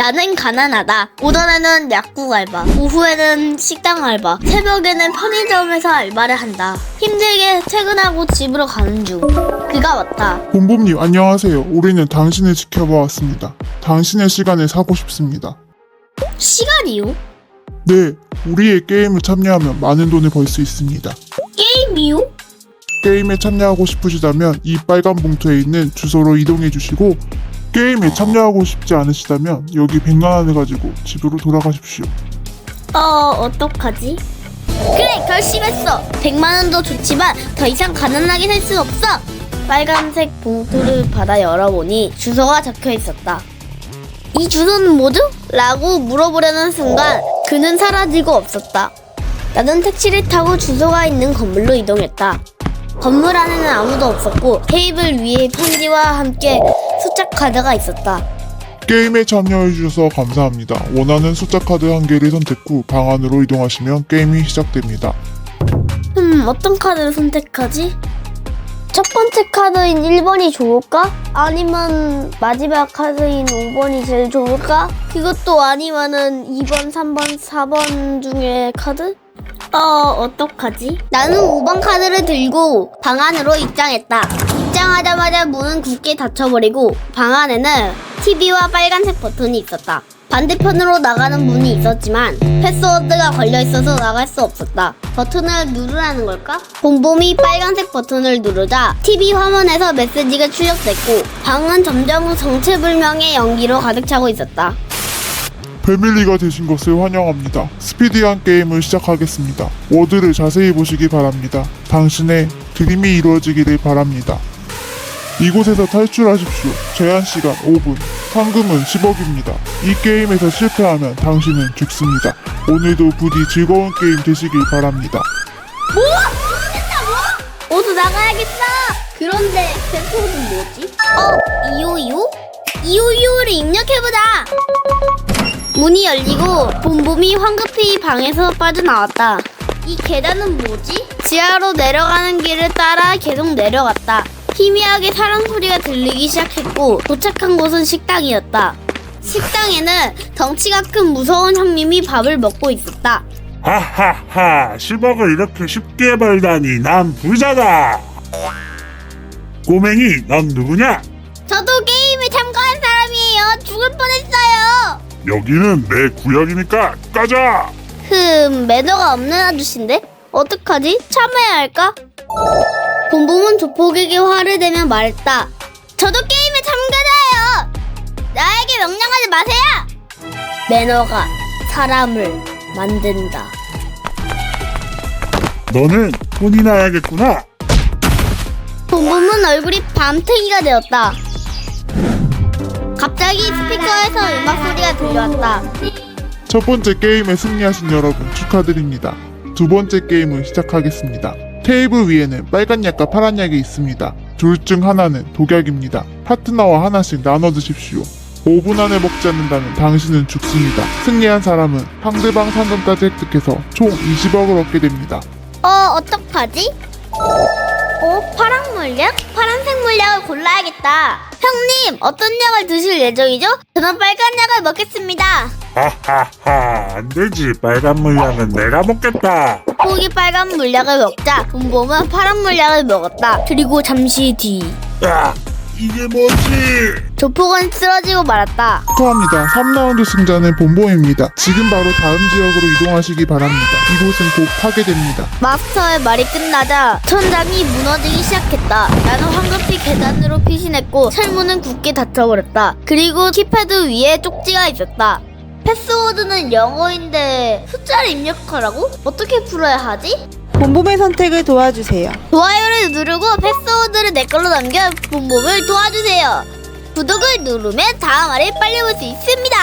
나는 가난하다. 오전에는 약국 알바, 오후에는 식당 알바, 새벽에는 편의점에서 알바를 한다. 힘들게 퇴근하고 집으로 가는 중. 그가 왔다. 본부님 안녕하세요. 우리는 당신을 지켜봐왔습니다. 당신의 시간을 사고 싶습니다. 시간이요? 네, 우리의 게임을 참여하면 많은 돈을 벌 수 있습니다. 게임이요? 게임에 참여하고 싶으시다면 이 빨간 봉투에 있는 주소로 이동해 주시고 게임에 참여하고 싶지 않으시다면 여기 100만 원을 가지고 집으로 돌아가십시오. 어, 어떡하지? 그래, 결심했어. 100만 원도 좋지만 더 이상 가난하게 살수 없어. 빨간색 봉투를 받아 열어보니 주소가 적혀 있었다. 이 주소는 뭐죠? 라고 물어보려는 순간 그는 사라지고 없었다. 나는 택시를 타고 주소가 있는 건물로 이동했다. 건물 안에는 아무도 없었고 테이블 위에 편지와 함께 숫자 카드가 있었다. 게임에 참여해 주셔서 감사합니다. 원하는 숫자 카드 한 개를 선택 후 방 안으로 이동하시면 게임이 시작됩니다. 음, 어떤 카드를 선택하지? 첫 번째 카드인 1번이 좋을까? 아니면 마지막 카드인 5번이 제일 좋을까? 그것도 아니면은 2번, 3번, 4번 중에 카드? 어, 어떡하지? 나는 5번 카드를 들고 방 안으로 입장했다. 입장하자마자 문은 굳게 닫혀버리고 방 안에는 TV와 빨간색 버튼이 있었다. 반대편으로 나가는 문이 있었지만 패스워드가 걸려 있어서 나갈 수 없었다. 버튼을 누르라는 걸까? 봄봄이 빨간색 버튼을 누르자 TV 화면에서 메시지가 출력됐고 방은 점점 정체불명의 연기로 가득 차고 있었다. 패밀리가 되신 것을 환영합니다. 스피디한 게임을 시작하겠습니다. 워드를 자세히 보시기 바랍니다. 당신의 드림이 이루어지기를 바랍니다. 이곳에서 탈출하십시오. 제한 시간 5분. 상금은 10억입니다. 이 게임에서 실패하면 당신은 죽습니다. 오늘도 부디 즐거운 게임 되시길 바랍니다. 모두 나가야겠어! 그런데 패스워드는 뭐지? 어, 이오이오? 이오이오를 입력해보자! 문이 열리고 봄봄이 황급히 방에서 빠져나왔다. 이 계단은 뭐지? 지하로 내려가는 길을 따라 계속 내려갔다. 희미하게 사람 소리가 들리기 시작했고 도착한 곳은 식당이었다. 식당에는 덩치가 큰 무서운 형님이 밥을 먹고 있었다. 하하하 10억을 이렇게 쉽게 벌다니 난 부자다 꼬맹이 넌 누구냐? 저도 게임에 참가한 사람이에요. 죽을 뻔했어요. 여기는 내 구역이니까 꺼져 흠, 매너가 없는 아저씨인데? 어떡하지? 참아야 할까? 봄봄은 조폭에게 화를 내며 말했다. 저도 게임에 참가자예요! 나에게 명령하지 마세요! 매너가 사람을 만든다. 너는 혼이 나야겠구나 봄봄은 얼굴이 밤탱이가 되었다. 갑자기 스피커에서 음악 소리가 들려왔다. 첫 번째 게임에 승리하신 여러분 축하드립니다. 두 번째 게임을 시작하겠습니다. 테이블 위에는 빨간 약과 파란 약이 있습니다. 둘 중 하나는 독약입니다. 파트너와 하나씩 나눠 드십시오. 5분 안에 먹지 않는다면 당신은 죽습니다. 승리한 사람은 상대방 상금까지 획득해서 총 20억을 얻게 됩니다. 어, 어떡하지? 어, 파란 물약? 파란색 물약을 골라야겠다. 형님, 어떤 약을 드실 예정이죠? 저는 빨간 약을 먹겠습니다. 하하하 안 되지 빨간 물약은 내가 먹겠다 포기 빨간 물약을 먹자 봄봄은 파란 물약을 먹었다. 그리고 잠시 뒤 야 이게 뭐지 조폭은 쓰러지고 말았다. 축하합니다. 3라운드 승자는 본보입니다. 지금 바로 다음 지역으로 이동하시기 바랍니다. 이곳은 곧 파괴됩니다. 마스터의 말이 끝나자 천장이 무너지기 시작했다. 나는 황급히 계단으로 피신했고 철문은 굳게 닫혀버렸다. 그리고 키패드 위에 쪽지가 있었다. 패스워드는 영어인데 숫자를 입력하라고? 어떻게 풀어야 하지? 본봄의 선택을 도와주세요. 좋아요를 누르고 패스워드를 내 걸로 남겨 본몸을 도와주세요. 구독을 누르면 다음 화를 빨리 볼 수 있습니다.